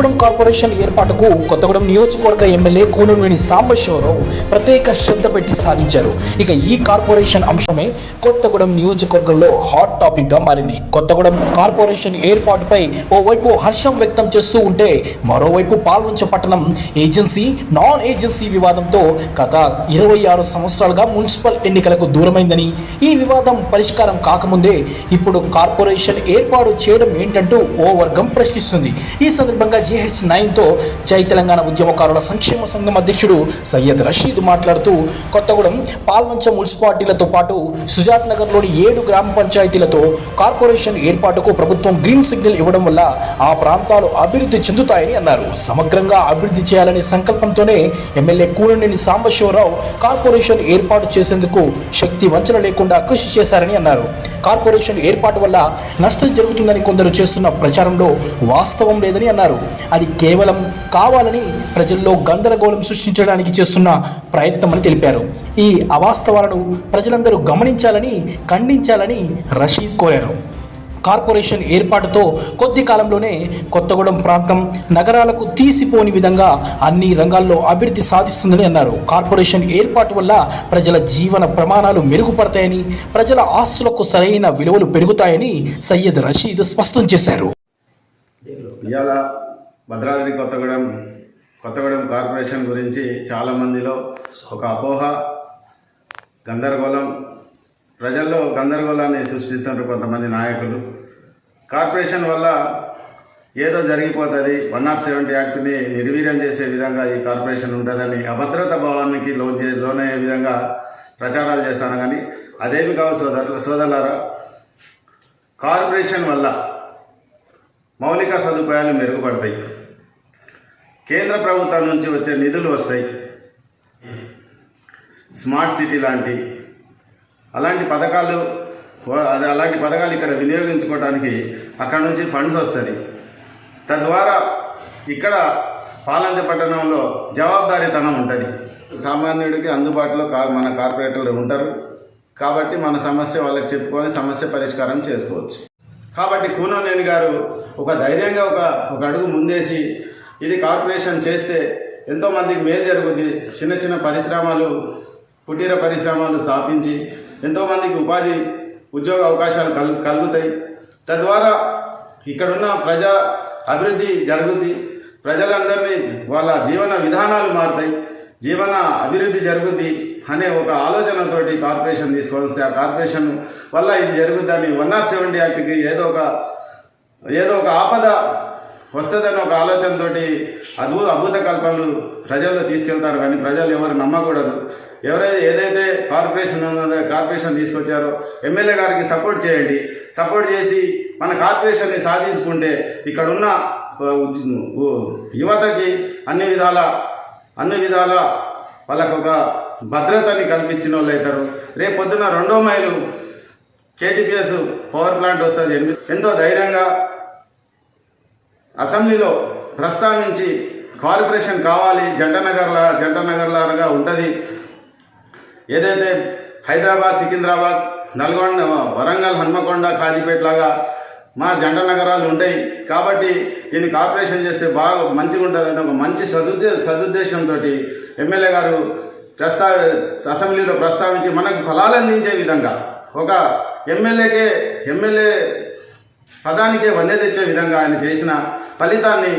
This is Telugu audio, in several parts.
pobre కార్పొరేషన్ ఏర్పాటుకు కొత్తగూడెం నియోజకవర్గ ఎమ్మెల్యే కూనూరువేణి సాంబశివరావు ప్రత్యేక శ్రద్ధ పెట్టి సాధించారు. ఇక ఈ కార్పొరేషన్ అంశమే కొత్తగూడెం నియోజకవర్గంలో హాట్ టాపిక్గా మారింది. కొత్తగూడెం కార్పొరేషన్ ఏర్పాటుపై ఓవైపు హర్షం వ్యక్తం చేస్తూ ఉంటే మరోవైపు పాల్వంచ పట్టణం ఏజెన్సీ నాన్ ఏజెన్సీ వివాదంతో గత ఇరవై ఆరు సంవత్సరాలుగా మున్సిపల్ ఎన్నికలకు దూరమైందని ఈ వివాదం పరిష్కారం కాకముందే ఇప్పుడు కార్పొరేషన్ ఏర్పాటు చేయడం ఏంటంటూ ఓ వర్గం ప్రశ్నిస్తుంది. ఈ సందర్భంగా జిహెచ్ నైన్తో జై తెలంగాణ ఉద్యమకారుల సంక్షేమ సంఘం అధ్యక్షుడు సయ్యద్ రషీద్ మాట్లాడుతూ కొత్తగూడెం పాల్వంచ మున్సిపాలిటీలతో పాటు సుజాత్ నగర్లోని ఏడు గ్రామ పంచాయతీలతో కార్పొరేషన్ ఏర్పాటుకు ప్రభుత్వం గ్రీన్ సిగ్నల్ ఇవ్వడం వల్ల ఆ ప్రాంతాలు అభివృద్ధి చెందుతాయని అన్నారు. సమగ్రంగా అభివృద్ధి చేయాలనే సంకల్పంతోనే ఎమ్మెల్యే కూననేని సాంబశివరావు కార్పొరేషన్ ఏర్పాటు చేసేందుకు శక్తి వంచన లేకుండా కృషి చేశారని అన్నారు. కార్పొరేషన్ ఏర్పాటు వల్ల నష్టం జరుగుతుందని కొందరు చేస్తున్న ప్రచారంలో వాస్తవం లేదని అన్నారు. అది కేవలం కావాలని ప్రజల్లో గందరగోళం సృష్టించడానికి చేస్తున్న ప్రయత్నమని తెలిపారు. ఈ అవాస్తవాలను ప్రజలందరూ గమనించాలని ఖండించాలని రషీద్ కోరారు. కార్పొరేషన్ ఏర్పాటుతో కొద్ది కాలంలోనే కొత్తగూడెం ప్రాంతం నగరాలకు తీసిపోని విధంగా అన్ని రంగాల్లో అభివృద్ధి సాధిస్తుందని అన్నారు. కార్పొరేషన్ ఏర్పాటు వల్ల ప్రజల జీవన ప్రమాణాలు మెరుగుపడతాయని ప్రజల ఆస్తులకు సరైన విలువలు పెరుగుతాయని సయ్యద్ రషీద్ స్పష్టం చేశారు. భద్రాద్రి కొత్తగూడెం కొత్తగూడెం కార్పొరేషన్ గురించి చాలామందిలో ఒక అపోహ గందరగోళం. ప్రజల్లో గందరగోళాన్ని సృష్టిస్తున్నారు కొంతమంది నాయకులు. కార్పొరేషన్ వల్ల ఏదో జరిగిపోతుంది. వన్ ఆఫ్ సెవెంటీ యాక్ట్ని నిర్వీర్యం చేసే విధంగా ఈ కార్పొరేషన్ ఉంటుందని అభద్రత భావానికి లోన్ చే లోనయ్యే విధంగా ప్రచారాలు చేస్తాను. కానీ అదేమి కావు సోదరు సోదరులారా? కార్పొరేషన్ వల్ల మౌలిక సదుపాయాలు మెరుగుపడతాయి. కేంద్ర ప్రభుత్వం నుంచి వచ్చే నిధులు వస్తాయి. స్మార్ట్ సిటీ లాంటి అలాంటి పథకాలు అది అలాంటి పథకాలు ఇక్కడ వినియోగించుకోవడానికి అక్కడ నుంచి ఫండ్స్ వస్తుంది తద్వారా ఇక్కడ పాలంచ పట్టణంలో జవాబుదారీతనం ఉంటుంది. సామాన్యుడికి అందుబాటులో కా మన కార్పొరేటర్లు ఉంటారు. కాబట్టి మన సమస్య వాళ్ళకి చెప్పుకొని సమస్య పరిష్కారం చేసుకోవచ్చు. కాబట్టి కూనోనేని గారు ఒక ధైర్యంగా ఒక ఒక అడుగు ముందేసి ఇది కార్పొరేషన్ చేస్తే ఎంతోమందికి మేలు జరుగుతుంది చిన్న చిన్న పరిశ్రమలు కుటీర పరిశ్రమలు స్థాపించి ఎంతోమందికి ఉపాధి ఉద్యోగ అవకాశాలు కల్ కలుగుతాయి. తద్వారా ఇక్కడున్న ప్రజా అభివృద్ధి జరుగుద్ది. ప్రజలందరినీ వాళ్ళ జీవన విధానాలు మారుతాయి. జీవన అభివృద్ధి జరుగుద్ది అనే ఒక ఆలోచనతోటి కార్పొరేషన్ తీసుకొని వస్తే ఆ కార్పొరేషన్ వల్ల ఇది జరుగుద్దని వన్ ఆఫ్ సెవెంటీ యాక్ట్కి ఏదో ఒక ఏదో ఒక ఆపద వస్తుందని ఒక ఆలోచనతోటి అద్భుత అద్భుత కల్పనలు ప్రజల్లో తీసుకెళ్తారు కానీ ప్రజలు ఎవరు నమ్మకూడదు. ఎవరైతే ఏదైతే కార్పొరేషన్ ఉన్నదో కార్పొరేషన్ తీసుకొచ్చారో ఎమ్మెల్యే గారికి సపోర్ట్ చేయండి. సపోర్ట్ చేసి మన కార్పొరేషన్ని సాధించుకుంటే ఇక్కడ ఉన్న యువతకి అన్ని విధాల అన్ని విధాల వాళ్ళకు ఒక భద్రతని కల్పించిన వాళ్ళు అవుతారు. రేపు పొద్దున రెండో మైలు కేటీపీఎస్ పవర్ ప్లాంట్ వస్తుంది. ఎంతో ధైర్యంగా అసెంబ్లీలో ప్రస్తావించి కార్పొరేషన్ కావాలి. జంటనగర్లా జంటనగర్లాగా ఉంటుంది. ఏదైతే హైదరాబాద్ సికింద్రాబాద్ నల్గొండ వరంగల్ హన్మకొండ కాజీపేట లాగా మా జంట నగరాలు ఉంటాయి. కాబట్టి దీన్ని కార్పొరేషన్ చేస్తే బాగా మంచిగా ఉంటుందని ఒక మంచి సదుద్దే సదుద్దేశంతో ఎమ్మెల్యే గారు ప్రస్తావ అసెంబ్లీలో ప్రస్తావించి మనకు ఫలాలు అందించే విధంగా ఒక ఎమ్మెల్యేకే ఎమ్మెల్యే పదానికే వన్నె తెచ్చే విధంగా ఆయన చేసిన ఫలితాన్ని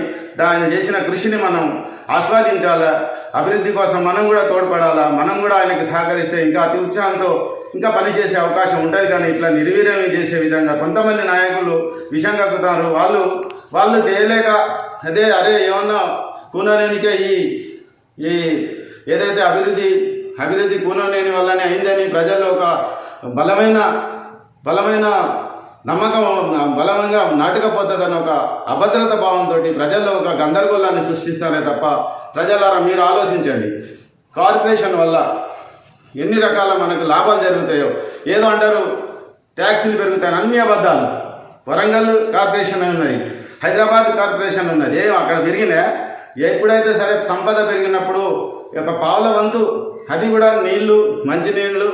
ఆయన చేసిన కృషిని మనం ఆస్వాదించాలా? అభివృద్ధి కోసం మనం కూడా తోడ్పడాలా? మనం కూడా ఆయనకి సహకరిస్తే ఇంకా అతి ఉత్సాహంతో ఇంకా పనిచేసే అవకాశం ఉంటుంది కానీ ఇట్లా నిర్వీర్యం చేసే విధంగా కొంతమంది నాయకులు విషం కక్కుతారు. వాళ్ళు వాళ్ళు చేయలేక అదే అరే ఏమన్నా కూననేనికే ఈ ఈ ఏదైతే అభివృద్ధి అభివృద్ధి కూననేని వల్లనే అయిందని ప్రజల్లో ఒక బలమైన బలమైన నమ్మకం బలంగా నాటుకపోతుందని ఒక అభద్రత భావంతో ప్రజల్లో ఒక గందరగోళాన్ని సృష్టిస్తారే తప్ప ప్రజలారా మీరు ఆలోచించండి. కార్పొరేషన్ వల్ల ఎన్ని రకాల మనకు లాభాలు జరుగుతాయో. ఏదో అంటారు ట్యాక్సీలు పెరుగుతాయి అన్ని అబద్ధాలు. వరంగల్ కార్పొరేషన్ ఉన్నది హైదరాబాద్ కార్పొరేషన్ ఉన్నది. ఏం అక్కడ పెరిగినా ఎప్పుడైతే సరే సంపద పెరిగినప్పుడు ఒక యొక్క పావుల వంతు అది కూడా నీళ్ళు మంచినీళ్ళు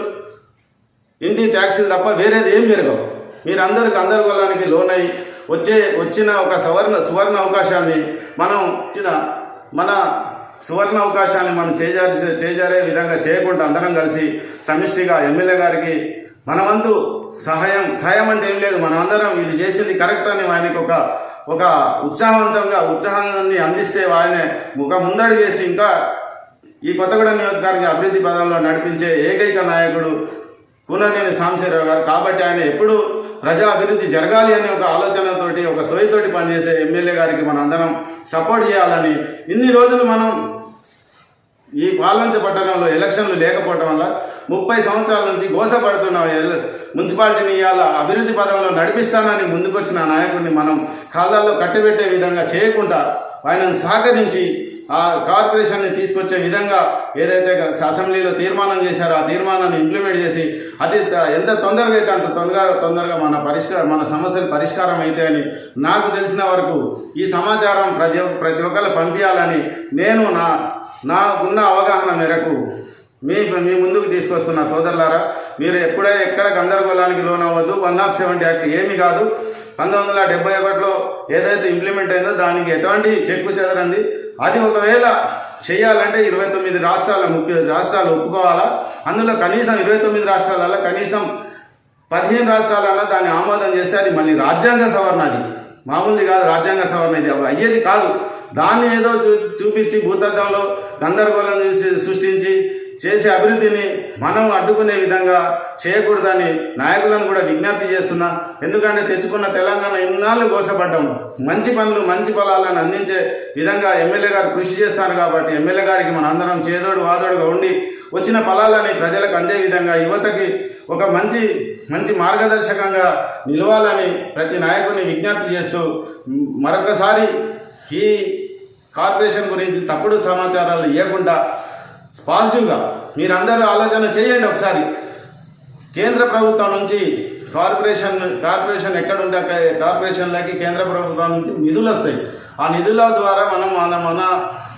ఇంటి ట్యాక్సీలు తప్ప వేరేది ఏం జరగవు మీరందరికి గందరగోళానికి లోనై వచ్చే వచ్చిన ఒక సువర్ణ సువర్ణ అవకాశాన్ని మనం ఇచ్చిన మన సువర్ణ అవకాశాన్ని మనం చేజారి చేజారే విధంగా చేయకుండా అందరం కలిసి సమిష్టిగా ఎమ్మెల్యే గారికి మనమంతు సహాయం సహాయం అంటే ఏం లేదు. మనమందరం ఇది చేసింది కరెక్ట్ అని ఆయనకు ఒక ఒక ఉత్సాహవంతంగా ఉత్సాహాన్ని అందిస్తే ఆయన ఒక ముందడి చేసి ఇంకా ఈ కొత్తగూడెం నియోజకవర్గ అభివృద్ధి పదంలో నడిపించే ఏకైక నాయకుడు కూననేని సాంబశివరావు గారు. కాబట్టి ఆయన ఎప్పుడు ప్రజా అభివృద్ధి జరగాలి అనే ఒక ఆలోచనతోటి ఒక సోయతోటి పనిచేసే ఎమ్మెల్యే గారికి మనం అందరం సపోర్ట్ చేయాలని ఇన్ని రోజులు మనం ఈ పాలంచ పట్టణంలో ఎలక్షన్లు లేకపోవడం వల్ల ముప్పై సంవత్సరాల నుంచి గోసపడుతున్న ఎల్- మున్సిపాలిటీని ఇవాళ అభివృద్ధి పదంలో నడిపిస్తానని ముందుకొచ్చిన నాయకుడిని మనం కాళ్ళల్లో కట్టబెట్టే విధంగా చేయకుండా ఆయనను సహకరించి ఆ కార్పొరేషన్ని తీసుకొచ్చే విధంగా ఏదైతే అసెంబ్లీలో తీర్మానం చేశారో ఆ తీర్మానాన్ని ఇంప్లిమెంట్ చేసి అతి ఎంత తొందరగా అయితే అంత తొందరగా తొందరగా మన పరిష్కారం మన సమస్యలు పరిష్కారం అయితే అని నాకు తెలిసిన వరకు ఈ సమాచారం ప్రతి ఒక్క ప్రతి ఒక్కరు పంపించాలని నేను నా నాకున్న అవగాహన మేరకు మీ మీ ముందుకు తీసుకొస్తున్న సోదరులారా మీరు ఎప్పుడే ఎక్కడ గందరగోళానికి లోనవ్వద్దు. వన్ ఆఫ్ సెవెంటీ యాక్ట్ ఏమి కాదు. పంతొమ్మిది వందల డెబ్బై ఒకటిలో ఏదైతే ఇంప్లిమెంట్ అయిందో దానికి ఎటువంటి చెక్కు చెదరంది. అది ఒకవేళ చేయాలంటే ఇరవై తొమ్మిది రాష్ట్రాల ముఖ్య రాష్ట్రాలు ఒప్పుకోవాలా? అందులో కనీసం ఇరవై తొమ్మిది రాష్ట్రాలలో కనీసం పదిహేను రాష్ట్రాలలో దాన్ని ఆమోదం చేస్తే అది మళ్ళీ రాజ్యాంగ సవరణ అది. మామూలుది కాదు రాజ్యాంగ సవరణ ఇది. అయ్యేది కాదు. దాన్ని ఏదో చూ చూపించి భూతత్వంలో గందరగోళం సృష్టించి చేసే అభివృద్ధిని మనం అడ్డుకునే విధంగా చేయకూడదని నాయకులను కూడా విజ్ఞప్తి చేస్తున్నా. ఎందుకంటే తెచ్చుకున్న తెలంగాణ ఇన్నాళ్ళు కోసపడ్డాం మంచి పనులు మంచి ఫలాలను అందించే విధంగా ఎమ్మెల్యే గారు కృషి చేస్తారు కాబట్టి ఎమ్మెల్యే గారికి మన అందరం చేదోడు వాదోడుగా ఉండి వచ్చిన ఫలాలని ప్రజలకు అందే విధంగా యువతకి ఒక మంచి మంచి మార్గదర్శకంగా నిలవాలని ప్రతి నాయకుని విజ్ఞప్తి చేస్తూ మరొకసారి ఈ కార్పొరేషన్ గురించి తప్పుడు సమాచారాలు ఇవ్వకుండా పాజిటివ్గా మీరందరూ ఆలోచన చేయండి ఒకసారి. కేంద్ర ప్రభుత్వం నుంచి కార్పొరేషన్ కార్పొరేషన్ ఎక్కడ ఉంటే కార్పొరేషన్లకి కేంద్ర ప్రభుత్వం నుంచి నిధులు వస్తాయి. ఆ నిధుల ద్వారా మనం మన మన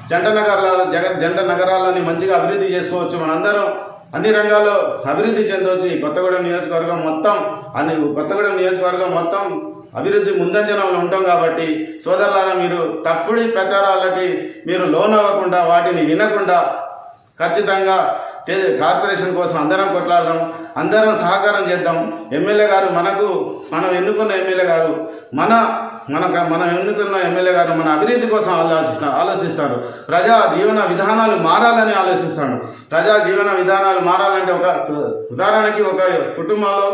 జంట నగరాల జగ జంట నగరాలని మంచిగా అభివృద్ధి చేసుకోవచ్చు. మనందరం అన్ని రంగాల్లో అభివృద్ధి చెందవచ్చు ఈ కొత్తగూడెం నియోజకవర్గం మొత్తం. అన్ని కొత్తగూడెం నియోజకవర్గం మొత్తం అభివృద్ధి ముందంజనంలో ఉంటాం కాబట్టి సోదరులారా మీరు తప్పుడు ప్రచారాలకి మీరు లోన్ అవ్వకుండా వాటిని వినకుండా ఖచ్చితంగా కార్పొరేషన్ కోసం అందరం కొట్లాడదాం అందరం సహకారం చేద్దాం. ఎమ్మెల్యే గారు మనకు మనం ఎన్నుకున్న ఎమ్మెల్యే గారు మన మన మనం ఎన్నుకున్న ఎమ్మెల్యే గారు మన అభివృద్ధి కోసం ఆలోచిస్తా ఆలోచిస్తారు. ప్రజా జీవన విధానాలు మారాలని ఆలోచిస్తాడు ప్రజా జీవన విధానాలు మారాలంటే ఒక ఉదాహరణకి ఒక కుటుంబంలో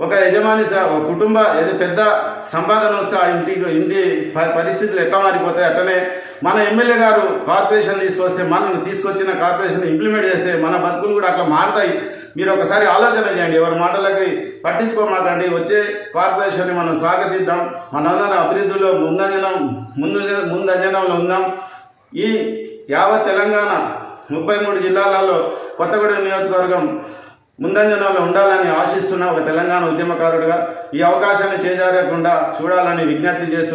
ఒక యజమాని ఒక కుటుంబ ఏదో పెద్ద సంపాదన వస్తే ఆ ఇంటి ఇంటి పరిస్థితులు ఎట్లా మారిపోతాయి? అట్లనే మన ఎమ్మెల్యే గారు కార్పొరేషన్ తీసుకొస్తే మనం తీసుకొచ్చిన కార్పొరేషన్ ఇంప్లిమెంట్ చేస్తే మన బతుకులు కూడా అట్లా మారుతాయి. మీరు ఒకసారి ఆలోచన చేయండి. ఎవరి మాటలకి పట్టించుకోమాకండి. వచ్చే కార్పొరేషన్ని మనం స్వాగతిద్దాం. మనందరం అభివృద్ధిలో ముందంజనం ముందు ముందంజనంలో ఉందాం. ఈ యావత్ తెలంగాణ ముప్పై మూడు జిల్లాలలో కొత్తగూడెం నియోజకవర్గం ముందంజనంలో ఉండాలని ఆశిస్తున్న ఒక తెలంగాణ ఉద్యమకారుడిగా ఈ అవకాశాన్ని చేజారకుండా చూడాలని విజ్ఞప్తి చేస్తూ